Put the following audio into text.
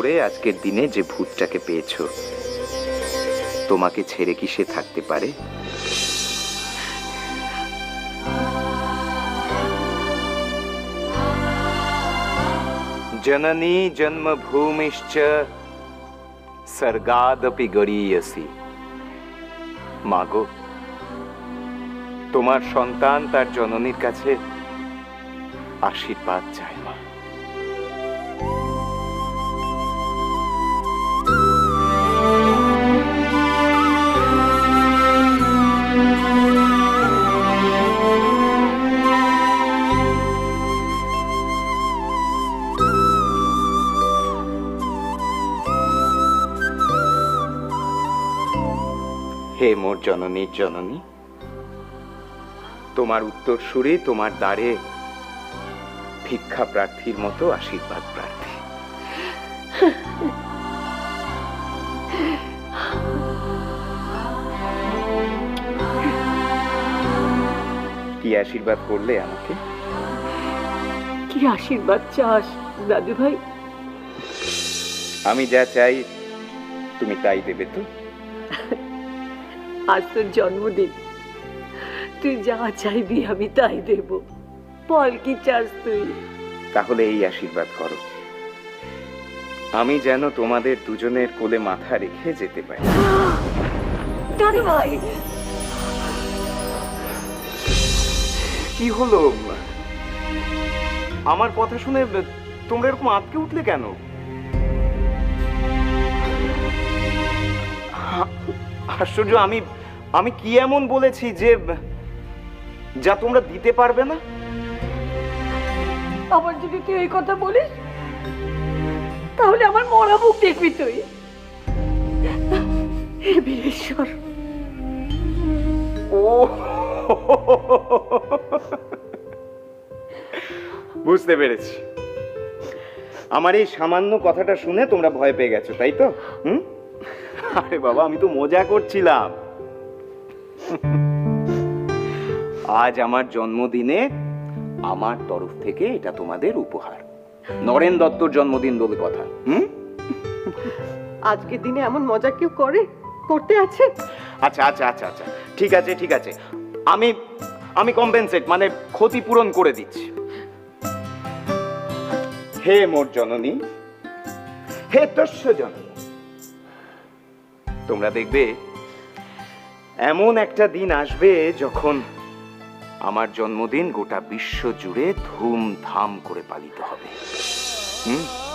করে আজকের দিনে যে ভূতটাকে পেয়েছ, তোমাকে ছেড়ে কি সে থাকতে পারে? জননী জন্মভূমিশ্চ সর্গাদপি গড়িয়সি। মাগো, তোমার সন্তান তার জননীর কাছে আশীর্বাদ চায় মা। হে মোর জননীর জননী তোমার উত্তর সুরে তোমার দ্বারে ভিক্ষা প্রার্থীর মতো আশীর্বাদ প্রার্থী। কি আশীর্বাদ করলে আমাকে? কি আশীর্বাদ চাস দাদু ভাই? আমি যা চাই তুমি তাই দেবে তো? আজ তোর জন্মদিন। তুই যা চাইবি আমি তাই দেব। বল কি চাস তুই? তাহলে এই আশীর্বাদ করো। আমি যেন তোমাদের দুজনের কোলে মাথা রেখে যেতে পারি। দাদু ভাই! কি হলো? আমার কথা শুনে তোমরা এরকম আটকে উঠলে কেন? আশ্চর্য আমি আমি কি এমন বলেছি যে যা তোমরা দিতে পারবে না? আবার যদি তুই এই কথা বলিস তাহলে আমার মরা মুখ দেখবি তুই। হে বীরেশ্বর। ও বুঝতে পেরেছি। আমার এই সামান্য কথাটা শুনে তোমরা ভয় পেয়ে গেছো তাই তো? হুম? আরে বাবা আমি তো মজা করছিলাম। আজ আমার জন্মদিনে আমার তরফ থেকে এটা তোমাদের উপহার। নরেন দত্তর জন্মদিন বলে কথা। হুম? আজকের দিনে এমন মজা কেউ করে করতে আছে? আচ্ছা আচ্ছা আচ্ছা আচ্ছা। ঠিক আছে ঠিক আছে। আমি আমি কম্পেনসেট মানে ক্ষতিপূরণ করে দিচ্ছি। হে মোর জননী হে তস্য জননী তোমরা দেখবে এমন একটা দিন আসবে যখন আমার জন্মদিন গোটা বিশ্ব জুড়ে ধুমধাম করে পালিত হবে। হুম?